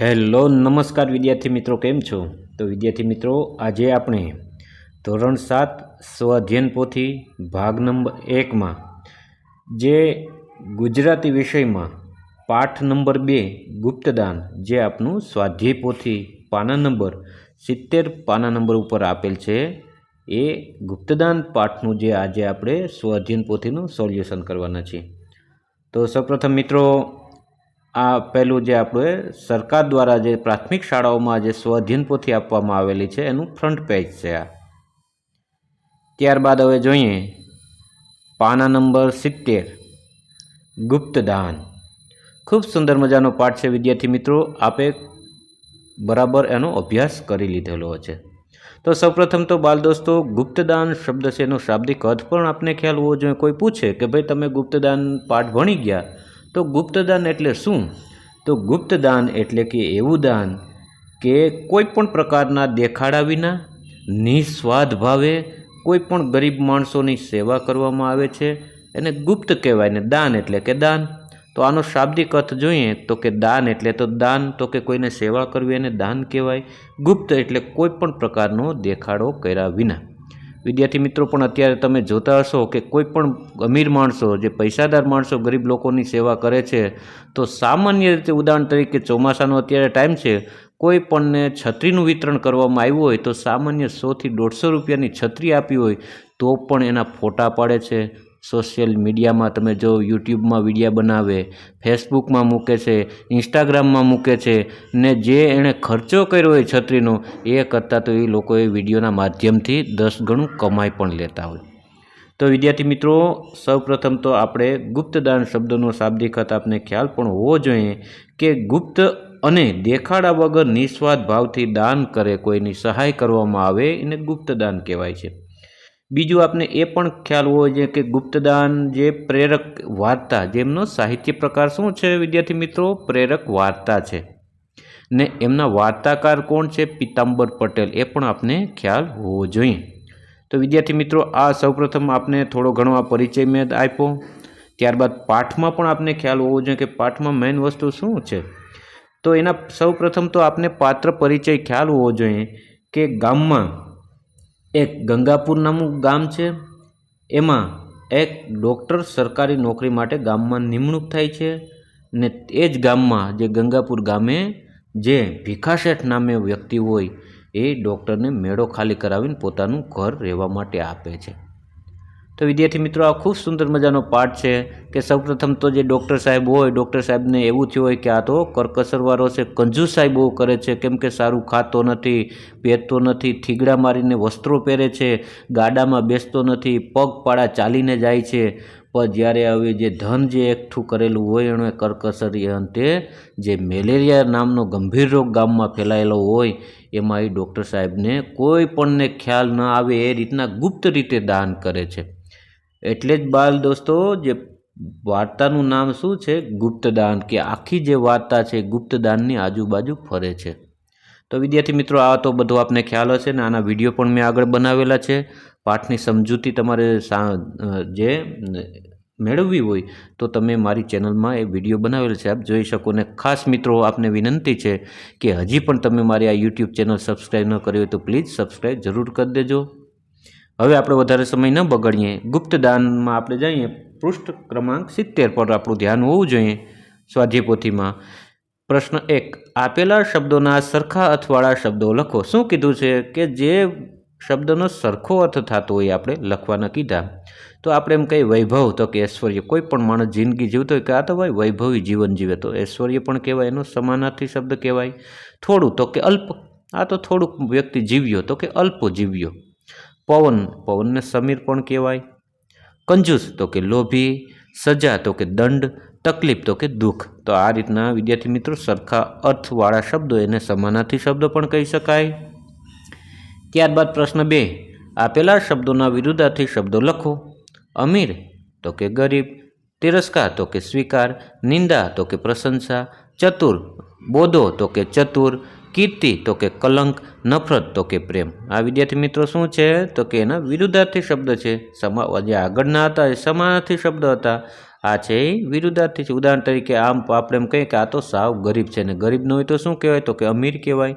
Hello, નમસ્કાર વિદ્યાર્થી મિત્રો, કેમ છો? તો વિદ્યાર્થી મિત્રો, આજે આપણે ધોરણ સાત સ્વઅધ્યયન પોથી ભાગ નંબર એકમાં જે ગુજરાતી વિષયમાં પાઠ નંબર બે, ગુપ્તદાન, જે આપનું સ્વાધ્યાય પોથી પાના નંબર સિત્તેર પાના નંબર ઉપર આપેલ છે, એ ગુપ્તદાન પાઠનું જે આજે આપણે સ્વઅધ્યયન પોથીનું સોલ્યુશન કરવાના છીએ. તો સૌપ્રથમ મિત્રો આ પહેલું જે આપણે સરકાર દ્વારા જે પ્રાથમિક શાળાઓમાં જે સ્વઅધ્યયન પોથી આપવામાં આવેલી છે, એનું ફ્રન્ટ પેજ છે આ. ત્યારબાદ હવે જોઈએ, પાના નંબર સિત્તેર, ગુપ્તદાન. ખૂબ સુંદર મજાનો પાઠ છે, વિદ્યાર્થી મિત્રો, આપે બરાબર એનો અભ્યાસ કરી લીધેલો છે. તો સૌપ્રથમ તો બાલ દોસ્તો, ગુપ્તદાન શબ્દ છે એનો શાબ્દિક અર્થ પણ આપને ખ્યાલ હોવો જોઈએ. કોઈ પૂછે કે ભાઈ તમે ગુપ્તદાન પાઠ ભણી ગયા તો ગુપ્તદાન એટલે શું? તો ગુપ્તદાન એટલે કે એવું દાન કે કોઈ પણ પ્રકારના દેખાડા વિના, નિસ્વાર્થ ભાવે કોઈ પણ ગરીબ માણસોની સેવા કરવામાં આવે છે એને ગુપ્ત કહેવાય ને દાન એટલે કે દાન. તો આનો શાબ્દિક અર્થ જોઈએ તો કે દાન એટલે તો દાન, તો કે કોઈને સેવા કરવી એને દાન કહેવાય. ગુપ્ત એટલે કોઈ પણ પ્રકારનો દેખાડો કર્યા વિના. વિદ્યાર્થી મિત્રો, પણ અત્યારે તમે જોતા હશો કે કોઈ પણ અમીર માણસો, જે પૈસાદાર માણસો ગરીબ લોકોની સેવા કરે છે, તો સામાન્ય રીતે ઉદાહરણ તરીકે ચોમાસાનો અત્યારે ટાઈમ છે, કોઈ પણને છત્રીનું વિતરણ કરવામાં આવ્યું હોય, તો સામાન્ય સોથી દોઢસો રૂપિયાની છત્રી આપી હોય, તો પણ એના ફોટા પાડે છે. સોશિયલ મીડિયામાં તમે જો યુટ્યુબમાં વિડીયા બનાવે, ફેસબુકમાં મૂકે છે, ઇન્સ્ટાગ્રામમાં મૂકે છે ને જે એણે ખર્ચો કર્યો હોય છત્રીનો, એ કરતાં તો એ લોકો એ વિડીયોના માધ્યમથી દસ ગણું કમાઈ પણ લેતા હોય. તો વિદ્યાર્થી મિત્રો, સૌપ્રથમ તો આપણે ગુપ્તદાન શબ્દનો શાબ્દિક આપને ખ્યાલ પણ હોવો જોઈએ કે ગુપ્ત અને દેખાડા વગર નિસ્વાર્થ ભાવથી દાન કરે, કોઈની સહાય કરવામાં આવે એને ગુપ્તદાન કહેવાય છે. બીજું આપને એ પણ ખ્યાલ હોવો જોઈએ કે ગુપ્તદાન જે પ્રેરક વાર્તા, જેમનો સાહિત્ય પ્રકાર શું છે વિદ્યાર્થી મિત્રો? પ્રેરક વાર્તા છે. ને એમના વાર્તાકાર કોણ છે? પિતાંબર પટેલ. એ પણ આપને ખ્યાલ હોવો જોઈએ. તો વિદ્યાર્થી મિત્રો, આ સૌપ્રથમ આપને થોડો ઘણો આ પરિચય મેં આપ્યો. ત્યારબાદ પાઠમાં પણ આપને ખ્યાલ હોવો જોઈએ કે પાઠમાં મેઇન વસ્તુ શું છે? તો એના સૌપ્રથમ તો આપને પાત્ર પરિચય ખ્યાલ હોવો જોઈએ કે ગામમાં એક ગંગાપુર નામનું ગામ છે. એમાં એક ડૉક્ટર સરકારી નોકરી માટે ગામમાં નિમણૂક થાય છે ને એ જ ગામમાં જે ગંગાપુર ગામે જે ભીખાશેઠ નામે વ્યક્તિ હોય એ ડૉક્ટરને મેળો ખાલી કરાવીને પોતાનું ઘર રહેવા માટે આપે છે. તો વિદ્યાર્થી મિત્રો, આ ખૂબ સુંદર મજાનો પાઠ છે કે સૌપ્રથમ તો જે ડૉક્ટર સાહેબ હોય, ડૉક્ટર સાહેબને એવું થયું હોય કે આ તો કરકસરવાળો છે કંજુસાઈ બહુ કરે છે, કેમ કે સારું ખાતો નથી પહેરતો નથી, થીગડા મારીને વસ્ત્રો પહેરે છે, ગાડામાં બેસતો નથી પગપાળા ચાલીને જાય છે. પણ જ્યારે હવે જે ધન જે એકઠું કરેલું હોય, એણે કરકસરી અંતે જે મેલેરિયા નામનો ગંભીર રોગ ગામમાં ફેલાયેલો હોય, એમાં એ ડૉક્ટર સાહેબને કોઈ પણને ખ્યાલ ન આવે, એ રીતના ગુપ્ત રીતે દાન કરે છે. એટલે જ બાલ દોસ્તો, જે વાર્તાનું નામ શું છે? ગુપ્તદાન, કે આખી જે વાર્તા છે, ગુપ્તદાનની આજુબાજુ ફરે છે. તો વિદ્યાર્થી મિત્રો, આ તો બધો આપને ખ્યાલ હશે ને આના વીડિયો પણ મેં આગળ બનાવેલા છે. પાઠની સમજૂતી તમારે જે મેળવવી હોય, તો તમે મારી ચેનલમાં એ વીડિયો બનાવેલ છે. આપ જોઈ શકો ને ખાસ મિત્રો, આપને વિનંતી છે કે હજી પણ તમે મારી આ યુટ્યુબ ચેનલ સબસ્ક્રાઈબ ન કરી હોય તો પ્લીઝ સબસ્ક્રાઈબ જરૂર કરી દેજો. હવે આપણે વધારે સમય ન બગાડીએ. ગુપ્તદાનમાં આપણે જઈએ. પૃષ્ઠ ક્રમાંક સિત્તેર પર આપણું ધ્યાન હોવું જોઈએ. સ્વાધ્યાય પ્રશ્ન એક, આપેલા શબ્દોના સરખા અર્થવાળા શબ્દો લખો. શું કીધું છે કે જે શબ્દનો સરખો અર્થ થતો હોય આપણે લખવાના કીધા? તો આપણે એમ કહીએ, વૈભવ. તો કે ઐશ્વર્ય. કોઈ પણ માણસ જિંદગી જીવતો હોય કે આ તો ભાઈ વૈભવી જીવન જીવે. તો ઐશ્વર્ય પણ કહેવાય, એનો સમાનાર્થી શબ્દ કહેવાય. થોડું, તો કે અલ્પ. આ તો થોડુંક વ્યક્તિ જીવ્યો, તો કે અલ્પ જીવ્યો. પવન, પવનને સમીર પણ કહેવાય. કંજૂસ તો કે લોભી, સજા તો કે દંડ, તકલીફ તો કે દુઃખ. તો આ રીતના, વિદ્યાર્થી મિત્રો, સરખા અર્થવાળા શબ્દો એને સમાનાર્થી શબ્દો પણ કહી શકાય. ત્યારબાદ પ્રશ્ન બે. આપેલા શબ્દોના વિરુદ્ધાર્થી શબ્દો લખો. અમીર તો કે ગરીબ, તિરસ્કાર તો કે સ્વીકાર, નિંદા તો કે પ્રશંસા, ચતુર, બોધો તો કે ચતુર કીર્તિ તો કે કલંક, નફરત તો કે પ્રેમ. આ વિદ્યાર્થી મિત્રો શું છે? તો કે એના વિરુદ્ધાર્થી શબ્દ છે. સમા, જે આગળના હતા એ સમાનાર્થી શબ્દ હતા. આ છે એ વિરુદ્ધાર્થી છે. ઉદાહરણ તરીકે આમ આપણે એમ કહીએ કે આ તો સાવ ગરીબ છે ને ગરીબ ન હોય તો શું કહેવાય? તો કે અમીર કહેવાય.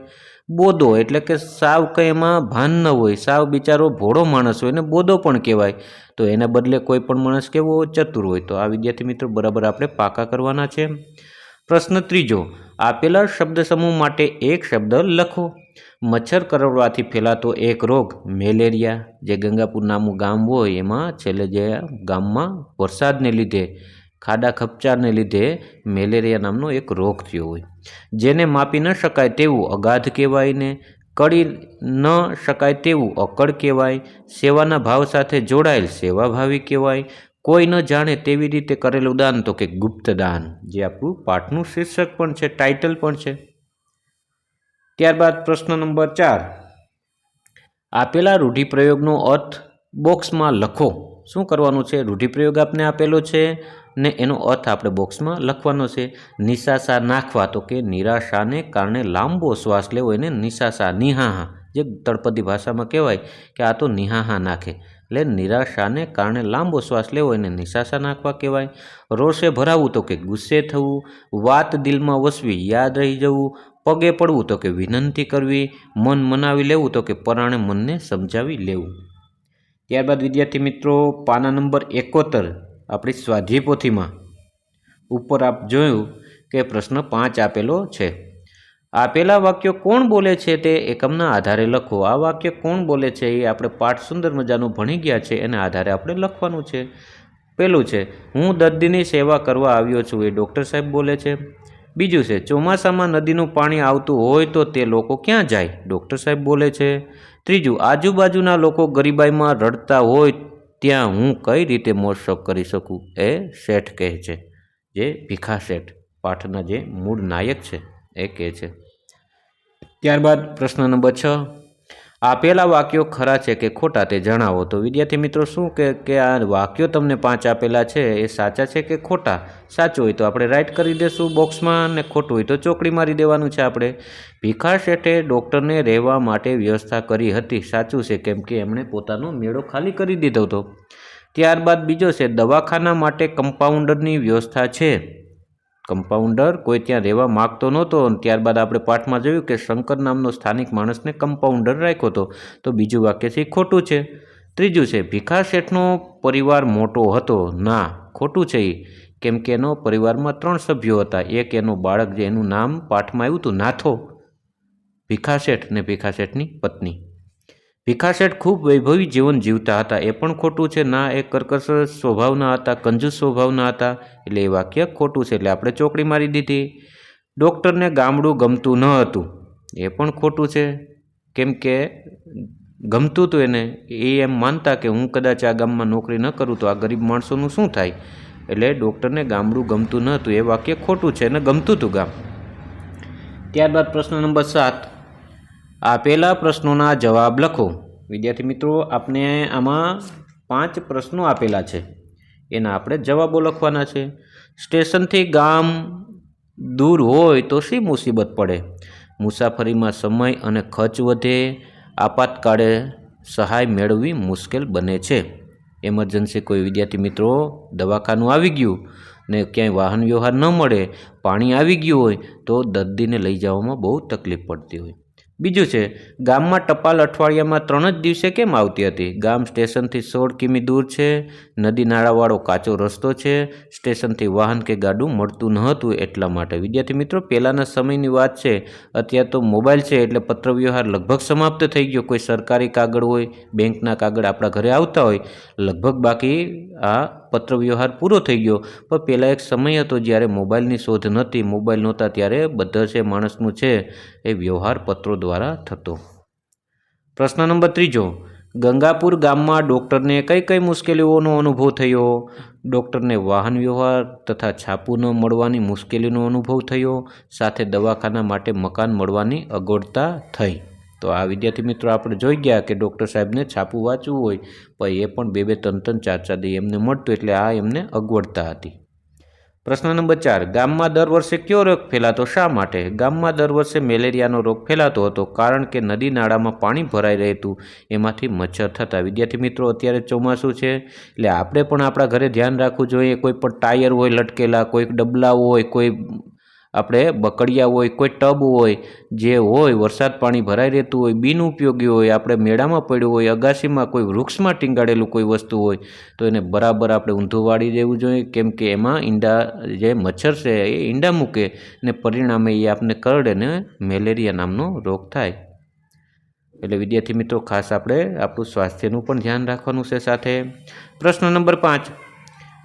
બોદો એટલે કે સાવ કંઈ એમાં ભાન ન હોય. સાવ બિચારો ભોળો માણસ હોય ને બોદો પણ કહેવાય. તો એના બદલે કોઈ પણ માણસ કેવો ચતુર હોય. તો આ વિદ્યાર્થી મિત્રો બરાબર આપણે પાકા કરવાના છે. પ્રશ્ન ત્રીજો આપેલા શબ્દ સમૂહ માટે એક શબ્દ લખો. મચ્છર કરડવાથી ફેલાતો એક રોગ, મેલેરિયા. જે ગંગાપુર નામનું ગામ હોય, એમાં છેલ્લે જે ગામમાં વરસાદને લીધે, ખાડા ખપચાને લીધે મેલેરિયા નામનો એક રોગ થયો હોય. જેને માપી ન શકાય તેવું અગાધ કહેવાય ને કળી ન શકાય તેવું અકળ કહેવાય. સેવાના ભાવ સાથે જોડાયેલ સેવાભાવી કહેવાય. કોઈ ન જાણે તેવી રીતે કરેલું દાન તો કે ગુપ્તદાન જે આપણું પાઠનું શીર્ષક પણ છે ટાઇટલ પણ છે. ત્યારબાદ પ્રશ્ન નંબર ચાર. આપેલા રૂઢિપ્રયોગનો અર્થ બોક્સમાં લખો. શું કરવાનું છે? રૂઢિપ્રયોગ આપને આપેલો છે ને એનો અર્થ આપણે બોક્સમાં લખવાનો છે. નિશાસા નાખવા તો કે નિરાશાને કારણે લાંબો શ્વાસ લેવો એને નિશાસા નિહાહા, જે તળપદી ભાષામાં કહેવાય કે આ તો નિહાહા નાખે. એટલે નિરાશાને કારણે લાંબો શ્વાસ લેવો એને નિશાસા નાખવા કહેવાય. રોષે ભરાવું તો કે ગુસ્સે થવું, વાત દિલમાં વસવી યાદ રહી જવું, પગે પડવું તો કે વિનંતી કરવી, મન મનાવી લેવું તો કે પરાણે મનને સમજાવી લેવું. ત્યારબાદ વિદ્યાર્થી મિત્રો, પાના નંબર એકોતર આપણી સ્વાધ્યાય ઉપર આપ જોયું કે પ્રશ્ન પાંચ આપેલો છે. આપેલા વાક્યો કોણ બોલે છે તે એકમના આધારે લખો. આ વાક્ય કોણ બોલે છે એ આપણે પાઠ સુંદર મજાનું ભણી ગયા છે એના આધારે આપણે લખવાનું છે. પેલું છે, હું દર્દીની સેવા કરવા આવ્યો છું એ ડૉક્ટર સાહેબ બોલે છે. બીજું છે, ચોમાસામાં નદીનું પાણી આવતું હોય તો તે લોકો ક્યાં જાય? ડૉક્ટર સાહેબ બોલે છે. ત્રીજું, આજુબાજુના લોકો ગરીબાઈમાં રડતા હોય ત્યાં હું કઈ રીતે મોજશોખ કરી શકું? એ શેઠ કહે છે, જે ભીખા શેઠ પાઠના જે મૂળ નાયક છે. એ કહે છે. ત્યારબાદ પ્રશ્ન નંબર છ. આપેલા વાક્યો ખરા છે કે ખોટા તે જણાવો. તો વિદ્યાર્થી મિત્રો, શું કે કે આ વાક્યો તમને પાંચ આપેલા છે એ સાચા છે કે ખોટા? સાચું હોય તો આપણે રાઈટ કરી દઈશું બોક્સમાં અને ખોટું હોય તો ચોકડી મારી દેવાનું છે આપણે. ભીખા શેઠે ડૉક્ટરને રહેવા માટે વ્યવસ્થા કરી હતી. સાચું છે કેમ કે એમણે પોતાનો મેળો ખાલી કરી દીધો હતો. ત્યારબાદ બીજો છે, દવાખાના માટે કમ્પાઉન્ડરની વ્યવસ્થા છે. કમ્પાઉન્ડર કોઈ ત્યાં રહેવા માગતો નહોતો અને ત્યારબાદ આપણે પાઠમાં જોયું કે શંકર નામનો સ્થાનિક માણસને કમ્પાઉન્ડર રાખ્યો હતો. તો બીજું વાક્ય છે ખોટું છે. ત્રીજું છે, ભીખા શેઠનો પરિવાર મોટો હતો. ના, ખોટું છે એ કેમ કે એનો પરિવારમાં ત્રણ સભ્યો હતા, એક એનો બાળક જે એનું નામ પાઠમાં આવ્યું હતું, નાથો. ભીખા શેઠ ને ભીખા શેઠની પત્ની. ભીખા શેઠ ખૂબ વૈભવી જીવન જીવતા હતા. એ પણ ખોટું છે. ના, એ કરકસર સ્વભાવના હતા, કંજૂસ સ્વભાવના હતા. એટલે એ વાક્ય ખોટું છે. એટલે આપણે ચોકડી મારી દીધી. ડૉક્ટરને ગામડું ગમતું ન હતું. એ પણ ખોટું છે. કેમ કે ગમતું હતું એને. એ એમ માનતા કે હું કદાચ આ ગામમાં નોકરી ન કરું તો આ ગરીબ માણસોનું શું થાય? એટલે ડૉક્ટરને ગામડું ગમતું ન હતું. એ વાક્ય ખોટું છે અને ગમતું હતું ગામ. ત્યારબાદ પ્રશ્ન નંબર સાત. આપેલા પ્રશ્નોના જવાબ લખો. વિદ્યાર્થી મિત્રો, આપને આમાં પાંચ પ્રશ્નો આપેલા છે. એના આપણે જવાબો લખવાના છે. સ્ટેશનથી ગામ દૂર હોય તો શી મુસીબત પડે? મુસાફરીમાં સમય અને ખર્ચ વધે, આપાતકાળે સહાય મેળવવી મુશ્કેલ બને છે. એમરજન્સી કોઈ વિદ્યાર્થી મિત્રો, દવાખાનું આવી ગયું ને ક્યાંય વાહન વ્યવહાર ન મળે, પાણી આવી ગયું હોય તો દર્દીને લઈ જવામાં બહુ તકલીફ પડતી હોય. બીજું છે, ગામમાં ટપાલ અઠવાડિયામાં ત્રણ જ દિવસે કેમ આવતી હતી? ગામ સ્ટેશનથી સોળ કિમી દૂર છે, નદી નાળાવાળો કાચો રસ્તો છે, સ્ટેશનથી વાહન કે ગાડું મળતું ન હતું એટલા માટે. વિદ્યાર્થી મિત્રો, પહેલાંના સમયની વાત છે, અત્યારે તો મોબાઈલ છે એટલે પત્રવ્યવહાર લગભગ સમાપ્ત થઈ ગયો. કોઈ સરકારી કાગળ હોય, બેંકના કાગળ આપણા ઘરે આવતા હોય, લગભગ બાકી આ પત્ર વ્યવહાર પૂરો થઈ ગયો. પણ પહેલાં એક સમય હતો જ્યારે મોબાઈલની શોધ નહોતી. મોબાઈલ નહોતા ત્યારે બધા છે માણસનું છે એ વ્યવહાર પત્રો દ્વારા થતો. પ્રશ્ન નંબર ત્રીજો. ગંગાપુર ગામમાં ડૉક્ટરને કઈ કઈ મુશ્કેલીઓનો અનુભવ થયો? ડૉક્ટરને વાહન વ્યવહાર તથા છાપું ન મળવાની મુશ્કેલીનો અનુભવ થયો? સાથે દવાખાના માટે મકાન મળવાની અગવડતા થઈ? તો આ વિદ્યાર્થી મિત્રો આપણે જોઈ ગયા કે ડૉક્ટર સાહેબને છાપું વાંચવું હોય, પણ એ પણ બે બે ત્રણ ત્રણ ચાર ચાર દી એમને મળતું એટલે આ એમને અગવડતા હતી. પ્રશ્ન નંબર ચાર, ગામમાં દર વર્ષે કયો રોગ ફેલાતો, શા માટે? ગામમાં દર વર્ષે મેલેરિયાનો રોગ ફેલાતો હતો કારણ કે નદી નાળામાં પાણી ભરાઈ રહેતું, એમાંથી મચ્છર થતા. વિદ્યાર્થી મિત્રો, અત્યારે ચોમાસું છે, એટલે આપણે પણ આપણા ઘરે ધ્યાન રાખવું જોઈએ. કોઈ પણ ટાયર હોય લટકેલા કોઈ ડબલા હોય, કોઈ આપણે બકડિયા હોય, કોઈ ટબ હોય, જે હોય, વરસાદ પાણી ભરાઈ રહેતું હોય બિનઉપયોગી હોય, આપણે મેળામાં પડ્યું હોય અગાશીમાં કોઈ વૃક્ષમાં ટીંગાડેલું કોઈ વસ્તુ હોય, તો એને બરાબર આપણે ઊંધું વાળી દેવું જોઈએ. કેમ કે એમાં ઈંડા જે મચ્છર છે, એ ઈંડા મૂકે ને પરિણામે એ આપને કરડે ને મેલેરિયા નામનો રોગ થાય. એટલે વિદ્યાર્થી મિત્રો, ખાસ આપણે આપણું સ્વાસ્થ્યનું પણ ધ્યાન રાખવાનું છે સાથે. પ્રશ્ન નંબર પાંચ.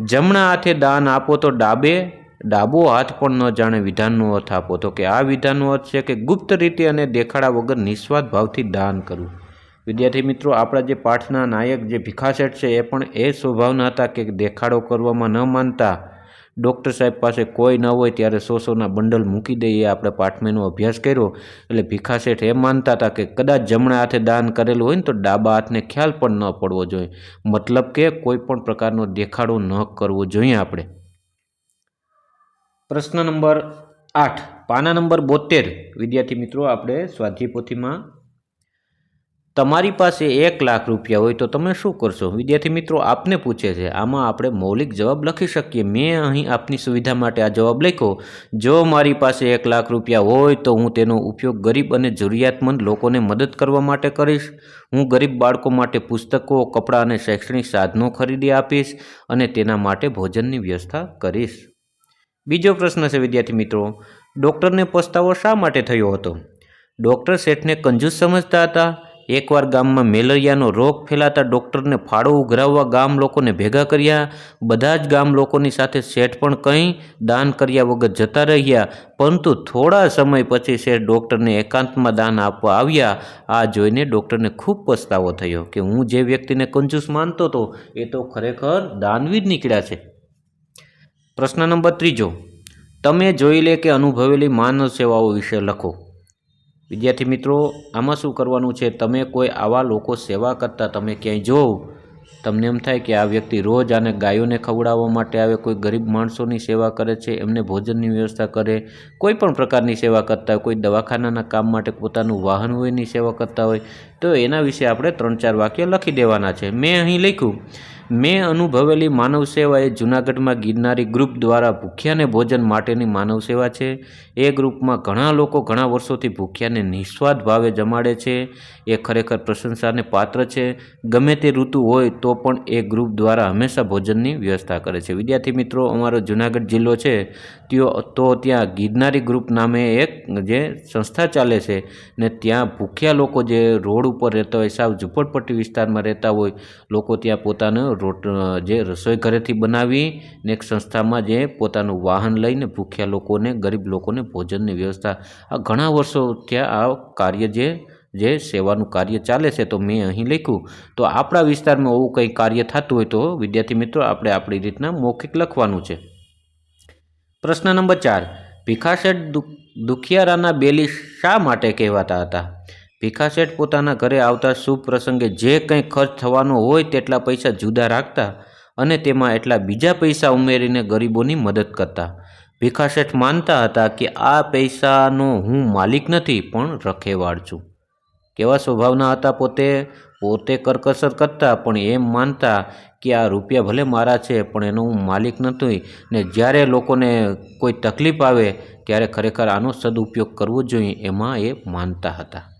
જમણા હાથે દાન આપો તો ડાબે ડાબો હાથ પણ ન જાણે વિધાનનો અર્થ આપો. તો કે આ વિધાનનો અર્થ છે કે ગુપ્ત રીતે અને દેખાડા વગર નિસ્વાર્થ ભાવથી દાન કરવું. વિદ્યાર્થી મિત્રો, આપણા જે પાઠના નાયક જે ભીખાશેઠ છે એ પણ એ સ્વભાવના હતા કે દેખાડો કરવામાં ન માનતા. ડૉક્ટર સાહેબ પાસે કોઈ ન હોય ત્યારે સો સોના બંડલ મૂકી દઈએ આપણે પાઠમેનો અભ્યાસ કર્યો. એટલે ભીખાશેઠ એ માનતા હતા કે કદાચ જમણા હાથે દાન કરેલું હોય ને તો ડાબા હાથને ખ્યાલ પણ ન પડવો જોઈએ. મતલબ કે કોઈ પણ પ્રકારનો દેખાડો ન કરવો જોઈએ આપણે. પ્રશ્ન નંબર આઠ, પાના નંબર બોતેર વિદ્યાર્થી મિત્રો, આપણે સ્વાધ્યાય તમારી પાસે એક લાખ રૂપિયા હોય તો તમે શું કરશો? વિદ્યાર્થી મિત્રો, આપને પૂછે છે, આમાં આપણે મૌલિક જવાબ લખી શકીએ. મેં અહીં આપની સુવિધા માટે આ જવાબ લખ્યો. જો મારી પાસે એક લાખ રૂપિયા હોય તો હું તેનો ઉપયોગ ગરીબ અને જરૂરિયાતમંદ લોકોને મદદ કરવા માટે કરીશ. હું ગરીબ બાળકો માટે પુસ્તકો, કપડાં અને શૈક્ષણિક સાધનો ખરીદી આપીશ અને તેના માટે ભોજનની વ્યવસ્થા કરીશ. બીજો પ્રશ્ન છે, વિદ્યાર્થી મિત્રો. ડૉક્ટરને પસ્તાવો શા માટે થયો હતો? ડૉક્ટર શેઠને કંજૂસ સમજતા હતા. એકવાર ગામમાં મેલેરિયાનો રોગ ફેલાતા ડૉક્ટરને ફાળો ઉઘરાવવા ગામ લોકોને ભેગા કર્યા. બધા જ ગામ લોકોની સાથે શેઠ પણ કંઈ દાન કર્યા વગર જતા રહ્યા. પરંતુ થોડા સમય પછી શેઠ ડૉક્ટરને એકાંતમાં દાન આપવા આવ્યા. આ જોઈને ડૉક્ટરને ખૂબ પસ્તાવો થયો કે હું જે વ્યક્તિને કંજૂસ માનતો હતો, એ તો ખરેખર દાનવી જ નીકળ્યા છે. પ્રશ્ન નંબર ત્રીજો. તમે જોઈ લે કે અનુભવેલી માનવ સેવાઓ વિશે લખો. વિદ્યાર્થી મિત્રો, આમાં શું કરવાનું છે? તમે કોઈ આવા લોકો સેવા કરતા તમે ક્યાંય જોવ તમને એમ થાય કે આ વ્યક્તિ રોજ આને ગાયોને ખવડાવવા માટે આવે, કોઈ ગરીબ માણસોની સેવા કરે છે, એમને ભોજનની વ્યવસ્થા કરે, કોઈ પણ પ્રકારની સેવા કરતા હોય, કોઈ દવાખાનાના કામ માટે પોતાનું વાહન હોયની સેવા કરતા હોય, તો એના વિશે આપણે ત્રણ ચાર વાક્ય લખી દેવાના છે. મેં અહીં લખ્યું મેં અનુભવેલી માનવ સેવા એ જૂનાગઢમાં ગિરનારી ગ્રુપ દ્વારા ભૂખ્યાને ભોજન માટેની માનવ સેવા છે. એ ગ્રુપમાં ઘણા લોકો ઘણા વર્ષોથી ભૂખ્યાને નિસ્વાર્થ ભાવે જમાડે છે. એ ખરેખર પ્રશંસાને પાત્ર છે. ગમે તે ઋતુ હોય તો પણ એ ગ્રુપ દ્વારા હંમેશા ભોજનની વ્યવસ્થા કરે છે. વિદ્યાર્થી મિત્રો, અમારો જૂનાગઢ જિલ્લો છે. તો ત્યાં ગિરનારી ગ્રુપ નામે એક જે સંસ્થા ચાલે છે ને ત્યાં ભૂખ્યા લોકો જે રોડ ઉપર રહેતા હોય, સાવ ઝૂંપડપટ્ટી વિસ્તારમાં રહેતા હોય, લોકો ત્યાં પોતાનું રોટ જે રસોઈ ઘરેથી બનાવી ને એક સંસ્થામાં જે પોતાનું વાહન લઈને ભૂખ્યા લોકોને, ગરીબ લોકોને ભોજનની વ્યવસ્થા. આ ઘણા વર્ષો ત્યાં આ કાર્ય જે જે સેવાનું કાર્ય ચાલે છે તો મેં અહીં લખ્યું. તો આપણા વિસ્તારમાં એવું કંઈ કાર્ય થતું હોય તો વિદ્યાર્થી મિત્રો આપણે આપણી રીતના મૌખિક લખવાનું છે. પ્રશ્ન નંબર ચાર. ભીખાશેઠ દુખિયારાના બેલી શા માટે કહેવાતા હતા? ભીખાશેઠ પોતાના ઘરે આવતા શુભ પ્રસંગે જે કંઈ ખર્ચ થવાનો હોય તેટલા પૈસા જુદા રાખતા અને તેમાં એટલા બીજા પૈસા ઉમેરીને ગરીબોની મદદ કરતા. ભીખાશેઠ માનતા હતા કે આ પૈસાનો હું માલિક નથી, પણ રખેવાળ છું. કેવા સ્વભાવના હતા પોતે? પોતે કરકસર કરતા, પણ એમ માનતા કે આ રૂપિયા ભલે મારા છે, પણ એનો હું માલિક નથી. ને જ્યારે લોકોને કોઈ તકલીફ આવે, ત્યારે ખરેખર આનો સદુપયોગ કરવો જોઈએ, એમાં એ માનતા હતા.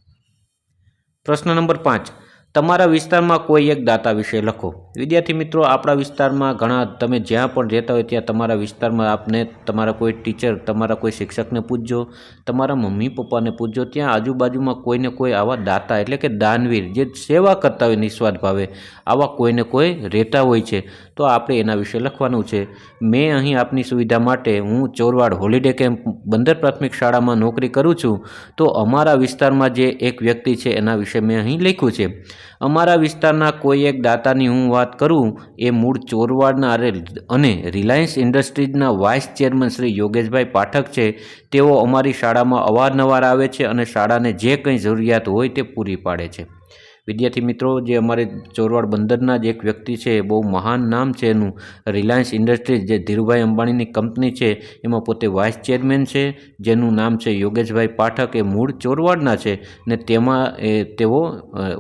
પ્રશ્ન નંબર પાંચ. તમારા વિસ્તારમાં કોઈ એક દાતા વિશે લખો. વિદ્યાર્થી મિત્રો, આપણા વિસ્તારમાં ઘણા, તમે જ્યાં પણ રહેતા હોય ત્યાં તમારા વિસ્તારમાં આપને તમારા કોઈ ટીચર, તમારા કોઈ શિક્ષકને પૂછજો તમારા મમ્મી પપ્પાને પૂછજો ત્યાં આજુબાજુમાં કોઈને કોઈ આવા દાતા, એટલે કે દાનવીર, જે સેવા કરતા હોય નિસ્વાર્થ ભાવે, આવા કોઈને કોઈ રહેતા હોય છે. તો આપણે એના વિશે લખવાનું છે, મેં અહીં આપની સુવિધા માટે હું ચોરવાડ હોલિડે કેમ્પ, બંદર પ્રાથમિક શાળામાં નોકરી કરું છું. તો અમારા વિસ્તારમાં જે એક વ્યક્તિ છે, એના વિશે મેં અહીં લખ્યું છે. અમારા વિસ્તારના કોઈ એક દાતાની હું વાત કરું, એ મૂળ ચોરવાડના અને રિલાયન્સ ઇન્ડસ્ટ્રીઝના વાઇસ ચેરમેન શ્રી યોગેશભાઈ પાઠક છે. તેઓ અમારી શાળામાં અવારનવાર આવે છે અને શાળાને જે કંઈ જરૂરિયાત હોય તે પૂરી પાડે છે. વિદ્યાર્થી મિત્રો, જે અમારે ચોરવાડ બંદરના જ એક વ્યક્તિ છે બહુ મહાન નામ છે એનું. રિલાયન્સ ઇન્ડસ્ટ્રીઝ જે ધીરુભાઈ અંબાણીની કંપની છે, એમાં પોતે વાઇસ ચેરમેન છે, જેનું નામ છે યોગેશભાઈ પાઠક, એ મૂળ ચોરવાડના છે ને તેમાં, એ તેઓ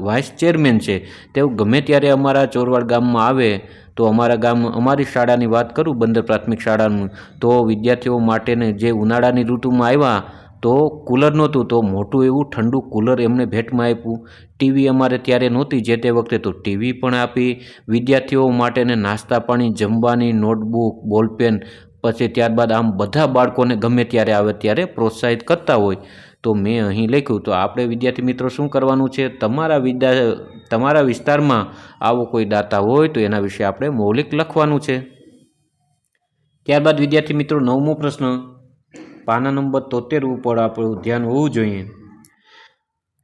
વાઇસ ચેરમેન છે. તેઓ ગમે ત્યારે અમારા ચોરવાડ ગામમાં આવે, તો અમારા ગામ, અમારી શાળાની વાત કરું, બંદર પ્રાથમિક શાળાનું, તો વિદ્યાર્થીઓ માટેને જે ઉનાળાની ઋતુમાં આવ્યા તો કુલર નહોતું, તો મોટું એવું ઠંડુ કુલર એમણે ભેટમાં આપ્યું. ટીવી અમારે ત્યારે નહોતી જે તે વખતે, તો ટીવી પણ આપી. વિદ્યાર્થીઓ માટેને નાસ્તા પાણી, જમવાની, નોટબુક, બોલપેન, પછી ત્યારબાદ આમ બધા બાળકોને ગમે ત્યારે આવે ત્યારે પ્રોત્સાહિત કરતા હોય. તો મેં અહીં લખ્યું, તો આપણે વિદ્યાર્થી મિત્રો શું કરવાનું છે? તમારા વિદ્યા, તમારા વિસ્તારમાં આવો કોઈ દાતા હોય, તો એના વિશે આપણે મૌલિક લખવાનું છે. ત્યારબાદ વિદ્યાર્થી મિત્રો, નવમો પ્રશ્ન. પાના નંબર તોતેર ઉપર આપણું ધ્યાન હોવું જોઈએ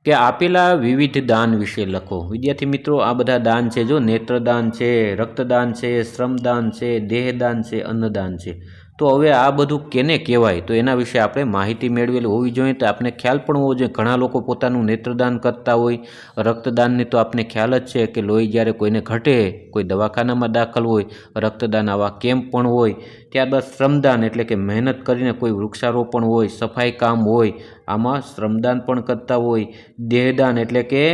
કે આપેલા વિવિધ દાન વિશે લખો. વિદ્યાર્થી મિત્રો, આ બધા દાન છે જો નેત્રદાન છે, રક્તદાન છે, શ્રમદાન છે, દેહદાન છે, અન્નદાન છે. તો હવે આ બધું કેને કહેવાય? તો એના વિશે આપણે માહિતી મેળવેલી હોવી જોઈએ, તો આપણે ખ્યાલ પણ હોવો જોઈએ. ઘણા લોકો પોતાનું નેત્રદાન કરતા હોય. રક્તદાનની તો આપણે ખ્યાલ જ છે કે લોહી જ્યારે કોઈને ઘટે, કોઈ દવાખાનામાં દાખલ હોય, રક્તદાન આવા કેમ્પ પણ હોય. ત્યારબાદ શ્રમદાન એટલે કે મહેનત કરીને કોઈ વૃક્ષારોપણ હોય, સફાઈ કામ હોય, આમાં શ્રમદાન પણ કરતા હોય. દેહદાન એટલે કે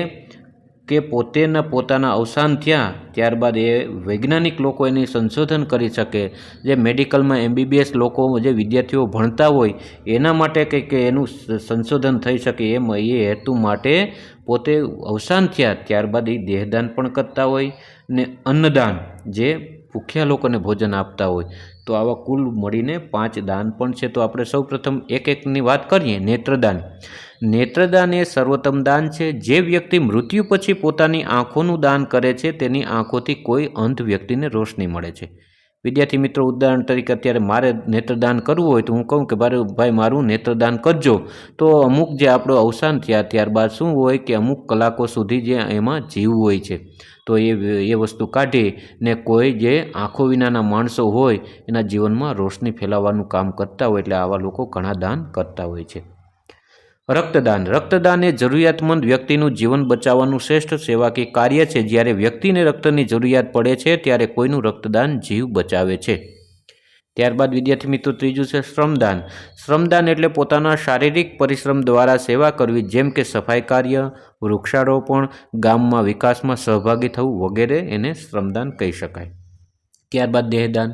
કે પોતેના પોતાના અવસાન થયા, ત્યારબાદ એ વૈજ્ઞાનિક લોકો એની સંશોધન કરી શકે. જે મેડિકલમાં એમબીબીએસ લોકો જે વિદ્યાર્થીઓ ભણતા હોય, એના માટે કંઈક એનું સંશોધન થઈ શકે એમ, એ હેતુ માટે પોતે અવસાન થયા, ત્યારબાદ એ દેહદાન પણ કરતા હોય ને અન્નદાન, જે ભૂખ્યા લોકોને ભોજન આપતા હોય. તો આવા કુલ મળીને પાંચ દાન પણ છે. તો આપણે સૌપ્રથમ એક એકની વાત કરીએ, નેત્રદાન. નેત્રદાન એ સર્વોત્તમ દાન છે. જે વ્યક્તિ મૃત્યુ પછી પોતાની આંખોનું દાન કરે છે, તેની આંખોથી કોઈ અંધ વ્યક્તિને રોશની મળે છે. વિદ્યાર્થી મિત્રો, ઉદાહરણ તરીકે અત્યારે મારે નેત્રદાન કરવું હોય તો હું કહું કે મારે ભાઈ, મારું નેત્રદાન કરજો. તો અમુક જે આપણો અવસાન થયા, ત્યારબાદ શું હોય કે અમુક કલાકો સુધી જે એમાં જીવ હોય છે. તો એ એ વસ્તુ કાઢી ને કોઈ જે આંખો વિનાના માણસો હોય, એના જીવનમાં રોશની ફેલાવવાનું કામ કરતા હોય, એટલે આવા લોકો ઘણા દાન કરતા હોય છે. રક્તદાન. રક્તદાન એ જરૂરિયાતમંદ વ્યક્તિનું જીવન બચાવવાનું શ્રેષ્ઠ સેવાકીય કાર્ય છે. જ્યારે વ્યક્તિને રક્તની જરૂરિયાત પડે છે, ત્યારે કોઈનું રક્તદાન જીવ બચાવે છે. ત્યારબાદ વિદ્યાર્થી મિત્રો, ત્રીજું છે શ્રમદાન. શ્રમદાન એટલે પોતાના શારીરિક પરિશ્રમ દ્વારા સેવા કરવી, જેમ કે સફાઈ કાર્ય, વૃક્ષારોપણ, ગામમાં વિકાસમાં સહભાગી થવું વગેરે એને શ્રમદાન કહી શકાય. ત્યારબાદ દેહદાન.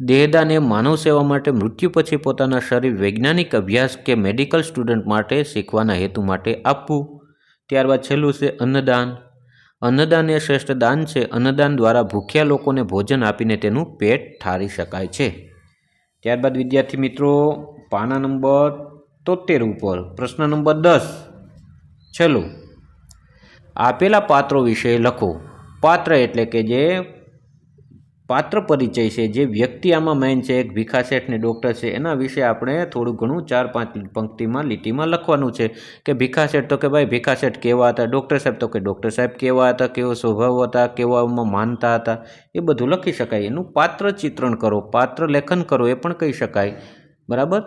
દેહદાન એ માનવ સેવા માટે મૃત્યુ પછી પોતાના શરીર વૈજ્ઞાનિક અભ્યાસ કે મેડિકલ સ્ટુડન્ટ માટે શીખવાના હેતુ માટે આપવું. ત્યારબાદ છેલ્લું છે અન્નદાન. અન્નદાન એ શ્રેષ્ઠ દાન છે. અન્નદાન દ્વારા ભૂખ્યા લોકોને ભોજન આપીને તેનું પેટ ઠારી શકાય છે. ત્યારબાદ વિદ્યાર્થી મિત્રો, પાના નંબર તોતેર ઉપર, પ્રશ્ન નંબર દસ. છેલ્લું. આપેલા પાત્રો વિશે લખો. પાત્ર એટલે કે જે પાત્ર પરિચય છે. જે વ્યક્તિ આમાં મેઇન છે, એક ભીખા શેઠ ને ડૉક્ટર છે. એના વિશે આપણે થોડું ઘણું ચાર પાંચ પંક્તિમાં, લીટીમાં લખવાનું છે કે ભીખા શેઠ તો કે ભાઈ ભીખા શેઠ કેવા હતા? ડૉક્ટર સાહેબ તો કે ડૉક્ટર સાહેબ કેવા હતા? કેવો સ્વભાવ હતા? કેવામાં માનતા હતા? એ બધું લખી શકાય. એનું પાત્ર ચિત્રણ કરો, પાત્ર લેખન કરો એ પણ કહી શકાય. બરાબર?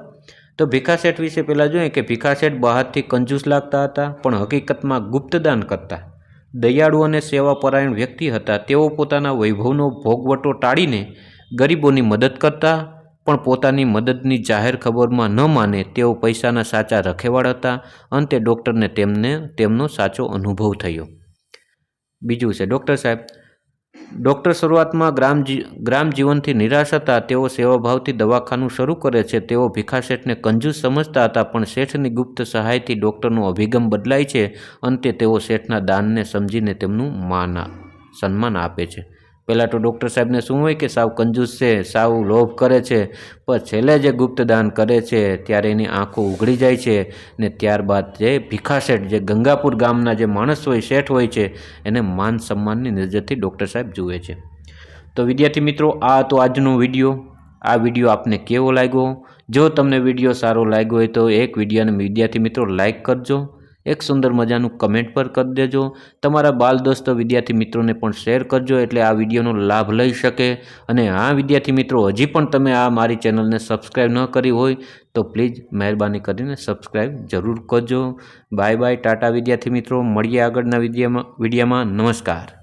તો ભીખા શેઠ વિશે પહેલાં જોઈએ કે ભીખા શેઠ બહારથી કંજૂસ લાગતા હતા, પણ હકીકતમાં ગુપ્તદાન કરતા. દયાળુ અને સેવાપરાયણ વ્યક્તિ હતા. તેઓ પોતાના વૈભવનો ભોગવટો ટાળીને ગરીબોની મદદ કરતા, પણ પોતાની મદદની જાહેર ખબરમાં ન માને તેઓ પૈસાના સાચા રખેવાળ હતા. અંતે ડૉક્ટરને તેમને તેમનો સાચો અનુભવ થયો. બીજું છે, ડૉક્ટર સાહેબ ડૉક્ટર શરૂઆતમાં ગ્રામ ગ્રામ જીવનથી નિરાશ હતા. તેઓ સેવાભાવથી દવાખાનું શરૂ કરે છે. તેઓ ભીખા શેઠને કંજૂસ સમજતા હતા, પણ શેઠની ગુપ્ત સહાયથી ડૉક્ટરનો અભિગમ બદલાય છે. અંતે તેઓ શેઠના દાનને સમજીને તેમનું માન, સન્માન આપે છે. પહેલાં તો ડૉક્ટર સાહેબને શું હોય કે સાવ કંજૂસ છે, સાવ લોભ કરે છે, પણ છેલ્લે જે ગુપ્તદાન કરે છે ત્યારે એની આંખો ઉઘડી જાય છે ને ત્યારબાદ જે ભીખા શેઠ જે ગંગાપુર ગામના જે માણસ હોય, શેઠ હોય છે, એને માન સન્માનની નજરથી ડૉક્ટર સાહેબ જુએ છે. તો વિદ્યાર્થી મિત્રો, આ તો આજનો વીડિયો. આ વીડિયો આપને કેવો લાગ્યો? જો તમને વીડિયો સારો લાગ્યો હોય તો એક વિડીયોને વિદ્યાર્થી મિત્રો લાઇક કરજો. એક સુંદર મજાનું કમેન્ટ પર કરી દેજો. તમારા બાલ દોસ્તો વિદ્યાર્થી મિત્રોને પણ શેર કરજો, એટલે આ વિડીયોનો લાભ લઈ શકે. અને આ વિદ્યાર્થી મિત્રો, હજી પણ તમે આ મારી ચેનલને સબસ્ક્રાઈબ ન કરી હોય, તો પ્લીઝ મહેરબાની કરીને સબસ્ક્રાઈબ જરૂર કરજો. બાય બાય ટાટા વિદ્યાર્થી મિત્રો. મળીએ આગળના વિડીયોમાં વિડીયામાં. નમસ્કાર.